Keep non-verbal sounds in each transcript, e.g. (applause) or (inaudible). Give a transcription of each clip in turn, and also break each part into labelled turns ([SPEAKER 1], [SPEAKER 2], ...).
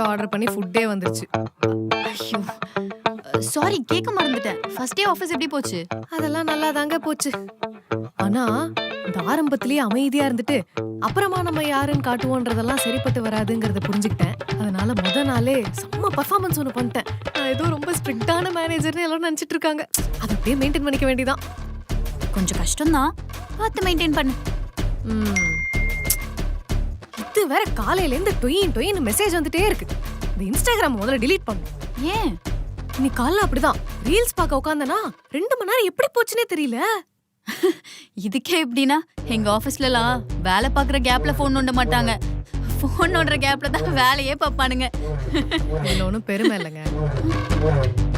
[SPEAKER 1] எப்பயோ ஆர்டர் பண்ணி ஃபுட்டே வந்துருச்சு.
[SPEAKER 2] ஐயோ. சாரி கேட்க மறந்துட்டேன். ஃபர்ஸ்ட் டே ஆஃபீஸ் எப்படி போச்சு?
[SPEAKER 1] அதெல்லாம் நல்லா தாங்க போச்சு. ஆனா இந்த ஆரம்பத்திலேயே அமைதியா இருந்துட்டு அப்புறமா நம்ம யாருன்னு காட்டுவோன்றதெல்லாம் சரிப்பட்டு வராதுங்கிறத புரிஞ்சுக்கிட்டேன். அதனால முத நாளே செம்ம பர்ஃபார்மன்ஸ் ஒன்று பண்ணிட்டேன். நான் ஏதோ ரொம்ப ஸ்ட்ரிக்டான மேனேஜர்னு எல்லாரும் நினைச்சிட்டு இருக்காங்க. அதை அப்படியே மெயின்டைன் பண்ணிக்க வேண்டியதான்
[SPEAKER 2] கொஞ்சம் கஷ்டம்தான். பார்த்து மெயின்டைன் பண்ணு.
[SPEAKER 1] ம். இது வேற காலையில இருந்து டொயின் டொயின் மெசேஜ் வந்துட்டே இருக்கு. இந்த இன்ஸ்டாகிராம் முதல்ல delete பண்ணு.
[SPEAKER 2] ஏன்?
[SPEAKER 1] இன்னைக்கு காலைல அப்படிதான். ரீல்ஸ் பார்க்க உட்காந்தனா ரெண்டு மணி நேரம் எப்படி போச்சுனே தெரியல. (laughs)
[SPEAKER 2] இதுக்கே எப்படின்னா எங்க ஆபீஸ்லலாம் வேலை பார்க்குற கேப்ல ஃபோன் நோண்ட மாட்டாங்க. ஃபோன் நோண்டுற கேப்ல தான் வேலையே பார்ப்பானுங்க.
[SPEAKER 1] இதுல ஒன்றும் பெருமை இல்லைங்க. (laughs)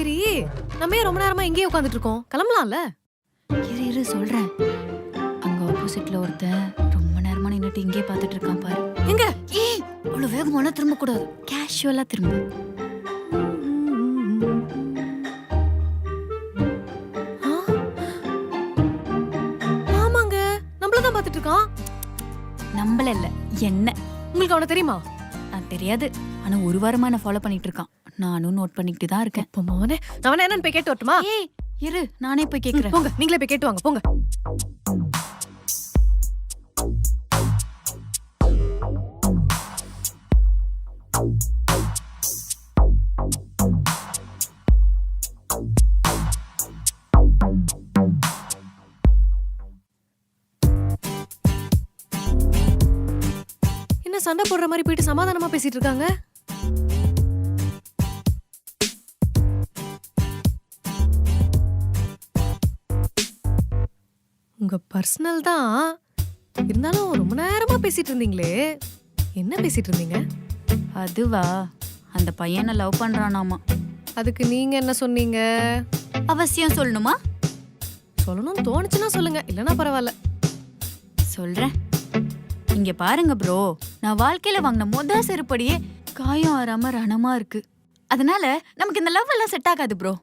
[SPEAKER 1] சரி நம்ம ஏன் ரொம்ப நேரமா இங்கேயே உட்காந்துட்டு இருக்கோம் கிளம்பலாம்ல?
[SPEAKER 2] இரு இரு சொல்றேன். அங்க ஆப்போசிட்ல ஒருத்தன் ரொம்ப நேரமா நின்னுட்டு இங்கே பார்த்துட்டு இருக்கான் பாரு.
[SPEAKER 1] எங்க?
[SPEAKER 2] ஏய் அவ்வளவு வேகமான திரும்ப கூடாது கேஷுவலா திரும்ப?
[SPEAKER 1] ஆமாங்க. நம்மள தான் பார்த்துட்டு இருக்கான்
[SPEAKER 2] நம்மள இல்ல என்ன?
[SPEAKER 1] உங்களுக்கு அவனை தெரியுமா?
[SPEAKER 2] அது தெரியாது. ஆனா ஒரு வாரமா என்ன ஃபாலோ பண்ணிட்டு இருக்கான் நானும் நோட் பண்ணிக்கிட்டு தான் இருக்கேன்.
[SPEAKER 1] இப்போ மவனே நான் அவனை என்னன்னு போய் கேட்டு வரட்டுமா?
[SPEAKER 2] ஏய் இரு நானே போய்
[SPEAKER 1] ம்,
[SPEAKER 2] கேக்குறேன்.
[SPEAKER 1] போங்க நீங்களே போய் கேட்டு வாங்க போங்க. என்ன சண்டை போடுற மாதிரி போயிட்டு சமாதானமா பேசிட்டு இருக்காங்க? உங்க பர்சனல் தான். இருந்தாலும் ரொம்ப நேரமா பேசிட்டு இருந்தீங்களே. என்ன பேசிட்டு இருந்தீங்க?
[SPEAKER 2] அதுவா? அந்த பையனை லவ் பண்றானாமா?
[SPEAKER 1] அதுக்கு நீங்க என்ன சொன்னீங்க?
[SPEAKER 2] அவசியம் சொல்லணுமா?
[SPEAKER 1] சொல்லணும்னு தோணுச்சுன்னா சொல்லுங்க. இல்லைன்னா பரவாயில்ல.
[SPEAKER 2] சொல்றேன். இங்க பாருங்க ப்ரோ நான் வாழ்க்கையில வாங்கின முத செருப்படியே காயம் ஆறாம ரணமா இருக்கு. அதனால நமக்கு இந்த லவ் எல்லாம் செட் ஆகாது ப்ரோ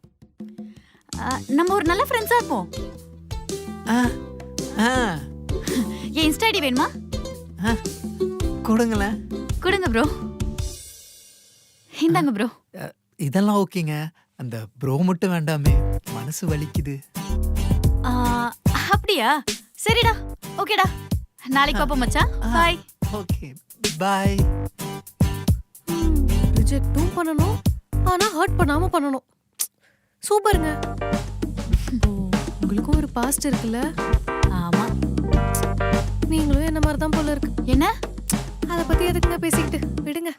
[SPEAKER 2] நம்ம ஒரு நல்ல ஃப்ரெண்ட்ஸா இருப்போம்.
[SPEAKER 3] ஆ.
[SPEAKER 2] என் இன்ஸ்டா ஐடி வேணுமா?
[SPEAKER 3] ஆ. கொடுங்களேன்.
[SPEAKER 2] கொடுங்க ப்ரோ இந்தாங்க ப்ரோ
[SPEAKER 3] இதெல்லாம் ஓகேங்க. அந்த ப்ரோ மட்டும் வேண்டாமே. மனசு வலிக்குது.
[SPEAKER 2] அப்படியா? சரிடா. ஓகேடா. நாளைக்கு பாப்போம் மச்சான் பாய்
[SPEAKER 3] ஓகே. பாய்
[SPEAKER 1] ரிஜெக்டும் பண்ணணும். ஆனா ஹர்ட் பண்ணாம பண்ணணும். சூப்பருங்க. ஓ, உங்களுக்கும் ஒரு பாஸ்ட் இருக்குல்ல? நீங்களும் என்ன மாதிரி தான் போல இருக்கு?
[SPEAKER 2] என்ன?
[SPEAKER 1] அத பத்தி எதுக்குங்க பேசிக்கிட்டு? விடுங்க.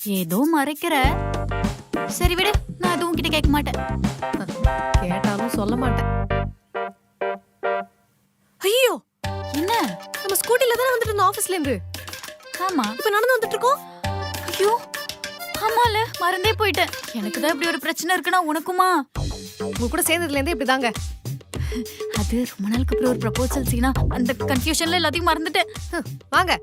[SPEAKER 2] ஏதோ மறைக்கிற. சரி விடு நான் எதுவும் கிட்ட கேட்க மாட்டேன்.
[SPEAKER 1] கேட்டாலும் சொல்ல மாட்டேன். ஐயோ!
[SPEAKER 2] என்ன?
[SPEAKER 1] நம்ம ஸ்கூட்டில தானே வந்துட்டு இருந்தோம் ஆபீஸ்ல இருந்து.
[SPEAKER 2] ஆமா.
[SPEAKER 1] இப்ப நடந்து வந்துட்டு இருக்கோம்.
[SPEAKER 2] ஐயோ! ஆமால மறந்தே போயிட்டேன். எனக்கு தான் இப்படி ஒரு பிரச்சனை இருக்குன்னா உனக்குமா?
[SPEAKER 1] உங்க கூட சேர்ந்ததுல இருந்தே இப்படிதாங்க.
[SPEAKER 2] அது ரொம்ப நாளுக்கு அப்புறம் ஒரு ப்ரப்போசல் சீனா அந்த கன்ஃபியூஷன்ல எல்லாத்தையும் மறந்துட்டேன்.
[SPEAKER 1] வாங்க.